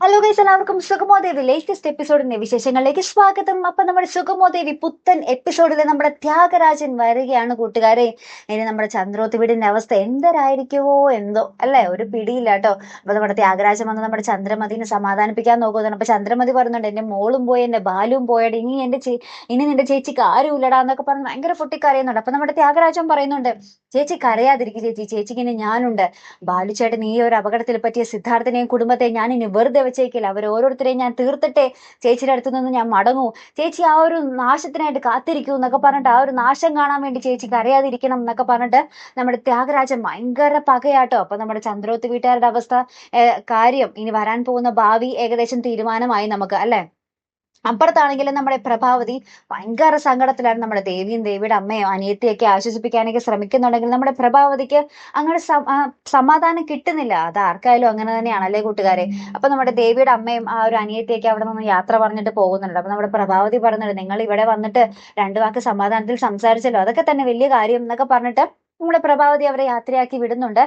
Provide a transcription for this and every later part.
Hello guys എല്ലാവർക്കും സുഗമോദേവി latest എപ്പിസോഡിന്റെ വിശേഷങ്ങളിലേക്ക് സ്വാഗതം. അപ്പൊ നമ്മുടെ സുഗമോദേവി പുത്തൻ എപ്പിസോഡിൽ നമ്മുടെ ത്യാഗരാജൻ വരികയാണ് കൂട്ടുകാരെ. ഇനി നമ്മുടെ ചന്ദ്രോത്ത് വീടിന്റെ അവസ്ഥ എന്തരായിരിക്കുമോ എന്തോ അല്ലേ? ഒരു പിടിയില്ല കേട്ടോ. അപ്പൊ നമ്മുടെ ത്യാഗരാജൻ വന്ന് നമ്മുടെ ചന്ദ്രമതിനെ സമാധാനിപ്പിക്കാൻ നോക്കുന്നുണ്ട് അപ്പൊ ചന്ദ്രമതി പറയുന്നുണ്ട് എന്റെ മോളും പോയി എന്റെ ബാലും പോയത് ഇനി എന്റെ ഇനി നിന്റെ ചേച്ചിക്ക് ആരും ഇല്ലടാ എന്നൊക്കെ പറഞ്ഞ് ഭയങ്കര പൊട്ടിക്കരയുന്നുണ്ട്. അപ്പൊ നമ്മുടെ ത്യാഗരാജൻ പറയുന്നുണ്ട് ചേച്ചി കരയാതിരിക്കും ചേച്ചി. ചേച്ചിക്ക് ഇനി ഞാനുണ്ട്. ബാലുചേട്ടൻ ഈ ഒരു അപകടത്തിൽ പറ്റിയ സിദ്ധാർത്ഥനെയും കുടുംബത്തെയും ഞാൻ ഇനി വെറുതെ വെച്ചേക്കില്ല. അവർ ഓരോരുത്തരെയും ഞാൻ തീർത്തിട്ടെ ചേച്ചിയുടെ അടുത്തു നിന്ന് ഞാൻ മടങ്ങൂ. ചേച്ചി ആ ഒരു നാശത്തിനായിട്ട് കാത്തിരിക്കൂ എന്നൊക്കെ പറഞ്ഞിട്ട് ആ ഒരു നാശം കാണാൻ വേണ്ടി ചേച്ചി കരയാതിരിക്കണം എന്നൊക്കെ പറഞ്ഞിട്ട് നമ്മുടെ ത്യാഗരാജൻ ഭയങ്കര പകയാട്ടോ. അപ്പൊ നമ്മുടെ ചന്ദ്രോത്ത് വീട്ടുകാരുടെ അവസ്ഥ കാര്യം. ഇനി വരാൻ പോകുന്ന ഭാവി ഏകദേശം തീരുമാനമായി നമുക്ക് അല്ലെ? അപ്പുറത്താണെങ്കിലും നമ്മുടെ പ്രഭാവതി ഭയങ്കര സങ്കടത്തിലാണ് നമ്മുടെ ദേവിയും ദേവിയുടെ അമ്മയും അനിയത്തിയൊക്കെ ആശ്വസിപ്പിക്കാനൊക്കെ ശ്രമിക്കുന്നുണ്ടെങ്കിൽ നമ്മുടെ പ്രഭാവതിക്ക് അങ്ങനെ സമാധാനം കിട്ടുന്നില്ല. അത് ആർക്കായാലും അങ്ങനെ തന്നെയാണല്ലേ കൂട്ടുകാരെ? അപ്പൊ നമ്മുടെ ദേവിയുടെ അമ്മയും ആ ഒരു അനിയത്തിയൊക്കെ അവിടെ നിന്ന് യാത്ര പറഞ്ഞിട്ട് പോകുന്നുണ്ട്. അപ്പൊ നമ്മുടെ പ്രഭാവതി പറഞ്ഞിട്ട് നിങ്ങൾ ഇവിടെ വന്നിട്ട് രണ്ടു വാക്ക് സമാധാനത്തിൽ സംസാരിച്ചല്ലോ. അതൊക്കെ തന്നെ വലിയ കാര്യം എന്നൊക്കെ പറഞ്ഞിട്ട് നമ്മുടെ പ്രഭാവതി അവരെ യാത്രയാക്കി വിടുന്നുണ്ട്.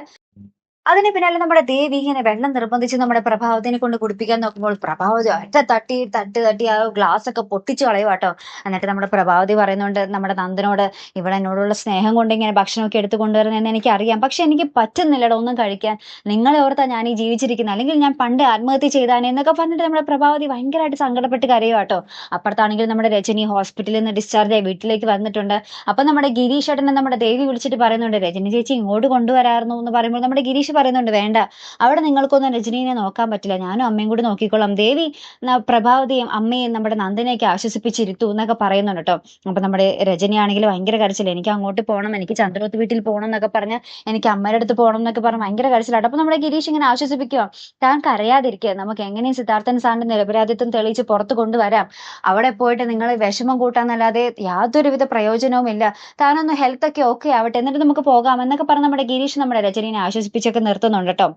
അതിന് പിന്നാലെ നമ്മുടെ ദേവി ഇങ്ങനെ വെള്ളം നിർബന്ധിച്ച് നമ്മുടെ പ്രഭാവത്തിനെ കൊണ്ട് കുടിപ്പിക്കാൻ നോക്കുമ്പോൾ പ്രഭാവതി ഒറ്റ തട്ടി തട്ടി തട്ടി ആ ഗ്ലാസ് ഒക്കെ പൊട്ടിച്ചു കളയുവാട്ടോ എന്നിട്ട് നമ്മുടെ പ്രഭാവതി പറയുന്നുണ്ട് നമ്മുടെ നന്ദനോട് ഇവിടെ എന്നോടുള്ള സ്നേഹം കൊണ്ട് ഇങ്ങനെ ഭക്ഷണമൊക്കെ എടുത്തു കൊണ്ടുവരുന്നതെന്ന് എനിക്ക് അറിയാം പക്ഷെ എനിക്ക് പറ്റുന്നില്ലടോ ഒന്നും കഴിക്കാൻ. നിങ്ങളെ ഓർത്താ ഞാൻ ഈ ജീവിച്ചിരിക്കുന്നത്. അല്ലെങ്കിൽ ഞാൻ പണ്ട് ആത്മഹത്യ ചെയ്താനേ എന്നൊക്കെ പറഞ്ഞിട്ട് നമ്മുടെ പ്രഭാവതി ഭയങ്കരമായിട്ട് സങ്കടപ്പെട്ട് കരയുവാട്ടോ കേട്ടോ അപ്പുറത്താണെങ്കിൽ നമ്മുടെ രജനി ഹോസ്പിറ്റലിൽ നിന്ന് ഡിസ്ചാർജ് ആയി വീട്ടിലേക്ക് വന്നിട്ടുണ്ട്. അപ്പൊ നമ്മുടെ ഗിരീഷ് ഏട്ടനെ നമ്മുടെ ദേവി വിളിച്ചിട്ട് പറയുന്നുണ്ട് രജനി ചേച്ചി ഇങ്ങോട്ട് കൊണ്ടുവരായിരുന്നു എന്ന് പറയുമ്പോൾ നമ്മുടെ ഗിരീഷ് പറയുന്നുണ്ട് വേണ്ട അവിടെ നിങ്ങൾക്കൊന്നും രജനീനെ നോക്കാൻ പറ്റില്ല. ഞാനും അമ്മയും കൂടി നോക്കിക്കോളാം. ദേവി പ്രഭാവതിയും അമ്മയും നമ്മുടെ നന്ദനെയൊക്കെ ആശ്വസിപ്പിച്ചിരുത്തു എന്നൊക്കെ പറയുന്നുണ്ട് കേട്ടോ. അപ്പൊ നമ്മുടെ രജനിയാണെങ്കിൽ ഭയങ്കര കരച്ചില്ല എനിക്ക് അങ്ങോട്ട് പോകണം എനിക്ക് ചന്ദ്രോത്ത് വീട്ടിൽ പോകണം എന്നൊക്കെ പറഞ്ഞ് എനിക്ക് അമ്മയുടെ അടുത്ത് പോകണം എന്നൊക്കെ പറഞ്ഞ് ഭയങ്കര കരച്ചിലാട്ടോ അപ്പൊ നമ്മുടെ ഗിരീഷ് ഇങ്ങനെ ആശ്വസിപ്പിക്കുക താൻ കരയാതിരിക്കുക നമുക്ക് എങ്ങനെയും സിദ്ധാർത്ഥൻ സാറിന്റെ നിരപരാധിത്വം തെളിയിച്ച് പുറത്ത് കൊണ്ടുവരാം. അവിടെ പോയിട്ട് നിങ്ങൾ വിഷമം കൂട്ടാന്നല്ലാതെ യാതൊരുവിധ പ്രയോജനവും ഇല്ല താനൊന്ന് ഹെൽത്ത് ഒക്കെ ഓക്കെ ആവട്ടെ. എന്നിട്ട് നമുക്ക് പോകാം എന്നൊക്കെ പറഞ്ഞ് നമ്മുടെ ഗിരീഷ് നമ്മുടെ രജനീനെ ആശ്വസിപ്പിച്ചൊക്കെ നിർത്തുന്നുണ്ട് കേട്ടോ.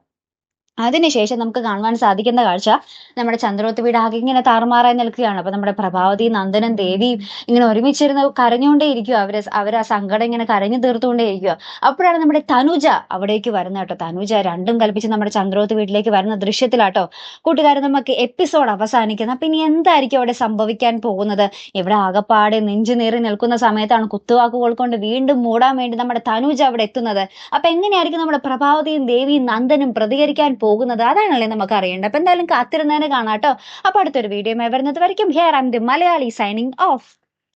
അതിനുശേഷം നമുക്ക് കാണുവാൻ സാധിക്കുന്ന കാഴ്ച നമ്മുടെ ചന്ദ്രോത്ത് ആകെ ഇങ്ങനെ താറുമാറായി നിൽക്കുകയാണ്. അപ്പൊ നമ്മുടെ പ്രഭാവതി നന്ദനും ദേവിയും ഇങ്ങനെ ഒരുമിച്ചിരുന്ന് കരഞ്ഞുകൊണ്ടേ ഇരിക്കുക അവരെ അവർ ആ സങ്കടം ഇങ്ങനെ കരഞ്ഞു തീർത്തുകൊണ്ടേ ഇരിക്കുക അപ്പോഴാണ് നമ്മുടെ തനുജ അവിടേക്ക് വരുന്നത് കേട്ടോ. തനുജ രണ്ടും കൽപ്പിച്ച് നമ്മുടെ ചന്ദ്രോത്ത് വീട്ടിലേക്ക് വരുന്ന ദൃശ്യത്തിലാട്ടോ. കൂട്ടുകാരെ നമുക്ക് എപ്പിസോഡ് അവസാനിക്കുന്നത് അപ്പൊ ഇനി എന്തായിരിക്കും അവിടെ സംഭവിക്കാൻ പോകുന്നത്? ഇവിടെ ആകപ്പാടെ നെഞ്ചു നേറി നിൽക്കുന്ന സമയത്താണ് കുത്തുവാക്കുകൾ കൊണ്ട് വീണ്ടും മൂടാൻ വേണ്ടി നമ്മുടെ തനുജ അവിടെ എത്തുന്നത്. അപ്പൊ എങ്ങനെയായിരിക്കും നമ്മുടെ പ്രഭാവതിയും ദേവിയും നന്ദനും പ്രതികരിക്കാൻ പോകുന്നത്. അതാണല്ലേ നമുക്ക് അറിയേണ്ടത്. അപ്പൊ എന്തായാലും കാത്തിരുന്നതിന് കേട്ടോ. അപ്പൊ അടുത്തൊരു വീഡിയോ വരുന്നത് വരയ്ക്കും. Here am the Malayali signing off